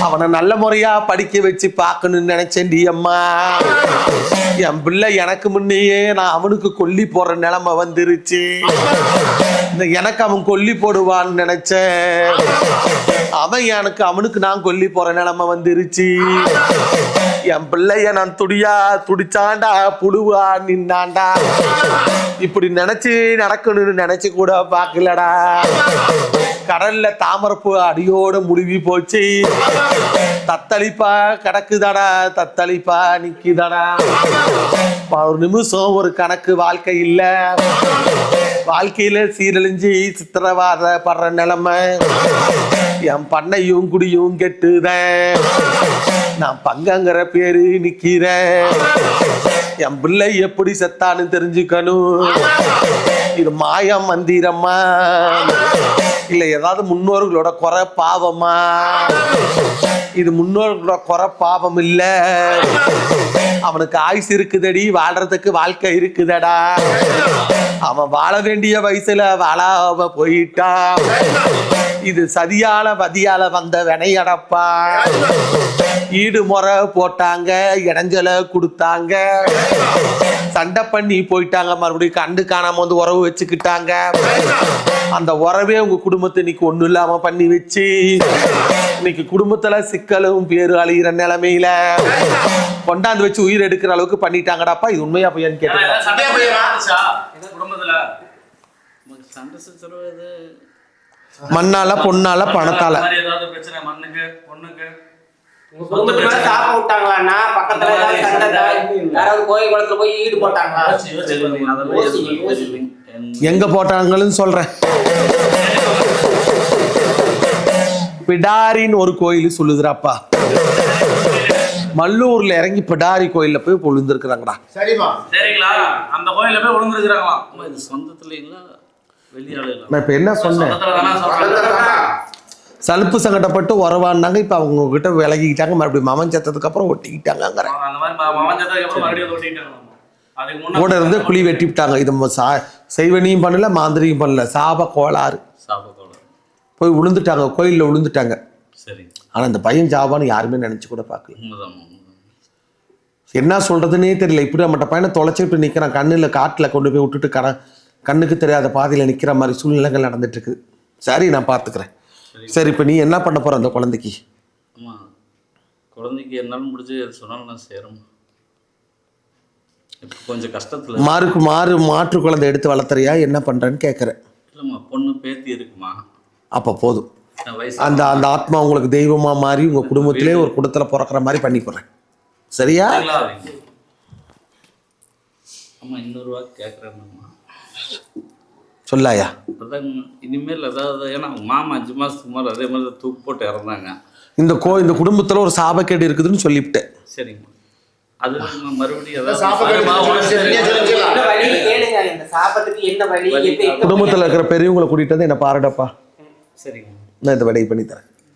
அவனை நல்ல முறையா படிக்க வச்சு பார்க்கணும்னு நினைச்சேன்டி அம்மா. என் பிள்ளை எனக்கு முன்னையே நான் அவனுக்கு கொல்லி போற நிலைமை வந்துருச்சு. இந்த எனக்கு அவன் கொல்லி போடுவான்னு நினைச்சேன். அவன் எனக்கு அவனுக்கு நான் கொல்லி போற நிலைமை வந்துருச்சு. என் பிள்ளைய நான் துடியா துடிச்சாண்டா புழுவா நின்னாண்டா. இப்படி நினைச்சு நடக்கணும்னு நினைச்சு கூட பார்க்கலடா. கடல்ல தாமரப்பு அடியோட முழுகி போச்சு. தத்தளிப்பா கிடக்குதாடா தத்தளிப்பா நிக்குதாடா. ஒரு நிமிஷம் ஒரு கணக்கு வாழ்க்கை இல்லை. வாழ்க்கையில சீரழிஞ்சு சித்திரவாத படுற நிலைமை. என் பண்ணையும் குடியும் கெட்டுதேன். நான் பங்கங்கிற பேரு நிக்கிறேன். என் பிள்ளை எப்படி செத்தான்னு தெரிஞ்சுக்கணும். இது மாயம் மந்திரமா? இல்ல ஏதாவது முன்னோர்களோட குறை பாவமா? இது முன்னோர்களோட குறை பாவம் இல்லை. அவனுக்கு ஆயுசு இருக்குதடி வாழ்றதுக்கு வாழ்க்கை இருக்குதடா. அவன் வாழ வேண்டிய வயசுல வாழாம போயிட்டான். இது சதியால பதியால வந்த வினையடப்பா. ஈடு முறை போட்டாங்க இடைஞ்சல கொடுத்தாங்க. சண்டை பண்ணி போயிட்டாங்க மறுபடியும் கண்டு காணாம வந்து உறவு வச்சுக்கிட்டாங்க. அந்த உறவே உங்க குடும்பத்தை இன்னைக்கு ஒன்றும் இல்லாம பண்ணி வச்சு. இன்னைக்கு குடும்பத்துல சிக்கலும் பேரு அழிகிற நிலைமையில கொண்டாந்து வச்சு உயிர் எடுக்கிற அளவுக்கு பண்ணிட்டாங்கடாப்பா? இது உண்மையா பையன் கேட்டேன் மண்ணால பொண்ணால பணத்தால. எங்க போட்டாங்கன்னு சொல்றேன். பிடாரின்னு ஒரு கோயில் சொல்லுதுறாப்பா. மல்லூர்ல இறங்கி பிடாரி கோயில்ல போய் பொழுந்திருக்கிறாங்கடா. சரிம்மா. சரிங்களா? அந்த கோயில்ல போய் இது சொந்தத்துல இல்ல இல்ல நான் இப்ப என்ன சொன்னேன்? சொந்தத்துல தானா சொல்றாங்க சலுப்பு சங்கடப்பட்டு உறவாடினாங்க இப்ப அவங்க கிட்ட விலகிக்கிட்டாங்க மறுபடியும் மமன் செத்ததுக்கு அப்புறம் ஒட்டிக்கிட்டாங்க அந்த மாதிரி மவஞ்சதுக்கு அப்புறம் மறுபடியும் வந்து ஒட்டிக்கிட்டாங்க அதுக்கு கூட இருந்து குழி வெட்டி விட்டாங்க இது ம- சா செய்வனியும் பண்ணல மாந்திரியும் பண்ணல. சாப கோளாறு. சாபத்தோட போய் விழுந்துட்டாங்க கோயில்ல விழுந்துட்டாங்க சரிங்க ஆனா இந்த பையன் ஜாபான்னு யாருமே நினைச்சு கூட பார்க்கல. என்ன சொல்றதுன்னே தெரியல. இப்படி நம்மகிட்ட பையனை தொலைச்சிட்டு நிக்கிறான். கண்ணுல காட்டுல கொண்டு போய் விட்டுட்டு கட கண்ணுக்கு தெரியாத பாதையில நிக்கிற மாதிரி சூழ்நிலைகள் நடந்துட்டு இருக்குது சரி நான் பாத்துக்கிறேன் சரி. இப்ப நீ என்ன பண்ண போற அந்த குழந்தைக்கு? குழந்தைக்கு என்னாலும் முடிஞ்சு சொன்னாலும் நான் இப்போ கொஞ்சம் கஷ்டத்துல மாறுக்கு மாறு மாற்று குழந்தை எடுத்து வளர்த்துறியா? என்ன பண்றேன்னு கேட்குறேன் இல்லைம்மா பொண்ணு பேத்தி இருக்குமா? அப்போ போதும். அந்த அந்த ஆத்மா உங்களுக்கு தெய்வமா மாறி உங்க குடும்பத்திலே ஒரு குடும்பத்துல பிறக்கிற மாதிரி பண்ணி போடுறேன் சரியா? சொல்லாயா? இனிமேல் அதாவது ஏன்னா மாமா அஞ்சு மாதத்துக்கு முன்னாடி அதே மாதிரி தான் தூக்கு போட்டு இறந்தாங்க. இந்த கோ இந்த குடும்பத்துல ஒரு சாபக்கேடு இருக்குதுன்னு சொல்லிவிட்டேன். சரிங்கம்மா அது மறுபடியும் குடும்பத்துல இருக்கிற பெரியவங்களை கூட்டிட்டு வந்து என்ன பாருடப்பா சரிங்க. நான் இந்த விடையை பண்ணி தரேன்